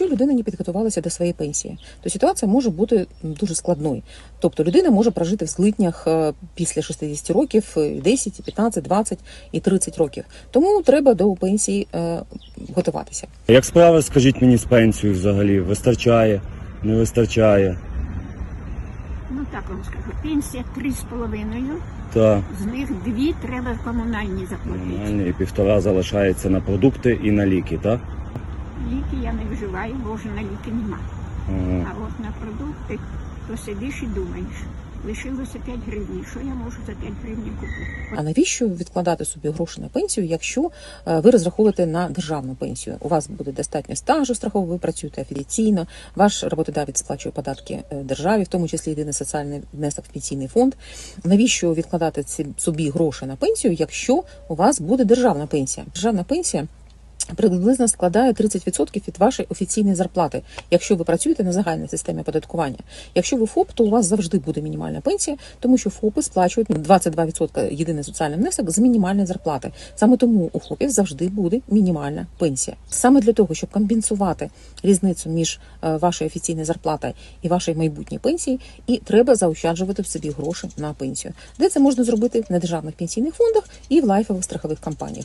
якщо людина не підготувалася до своєї пенсії, то ситуація може бути дуже складною. Тобто людина може прожити в злитнях е, після 60 років е, 10, 15, 20 і 30 років. Тому треба до пенсії е, готуватися. Як справи, скажіть мені з пенсією взагалі? Вистачає, не вистачає? Ну так вам скажу, пенсія три з половиною, Та з них дві треба комунальні заплатити. нормально, і півтора залишається на продукти і на ліки, так? Ліки я не вживаю, бо вже на ліки нема. Ага. А от на продукти то сидиш і думаєш. Лишилося 5 гривень. Що я можу за 5 гривень купити? А навіщо відкладати собі гроші на пенсію, якщо е, ви розраховуєте на державну пенсію? У вас буде достатньо стажу страхового, ви працюєте офіційно, ваш роботодавець сплачує податки е, державі, в тому числі єдиний соціальний внесок в пенсійний фонд. Навіщо відкладати ці собі гроші на пенсію, якщо у вас буде державна пенсія? Державна пенсія. Приблизно складає 30% від вашої офіційної зарплати, якщо ви працюєте на загальній системі оподаткування. Якщо ви ФОП, то у вас завжди буде мінімальна пенсія, тому що ФОПи сплачують 22% єдиний соціальний внесок з мінімальної зарплати. Саме тому у ФОПів завжди буде мінімальна пенсія. Саме для того, щоб компенсувати різницю між е, вашою офіційною зарплатою і вашою майбутньою пенсією, і треба заощаджувати в собі гроші на пенсію. Де це можна зробити на державних пенсійних фондах і в лайфових страхових компаніях.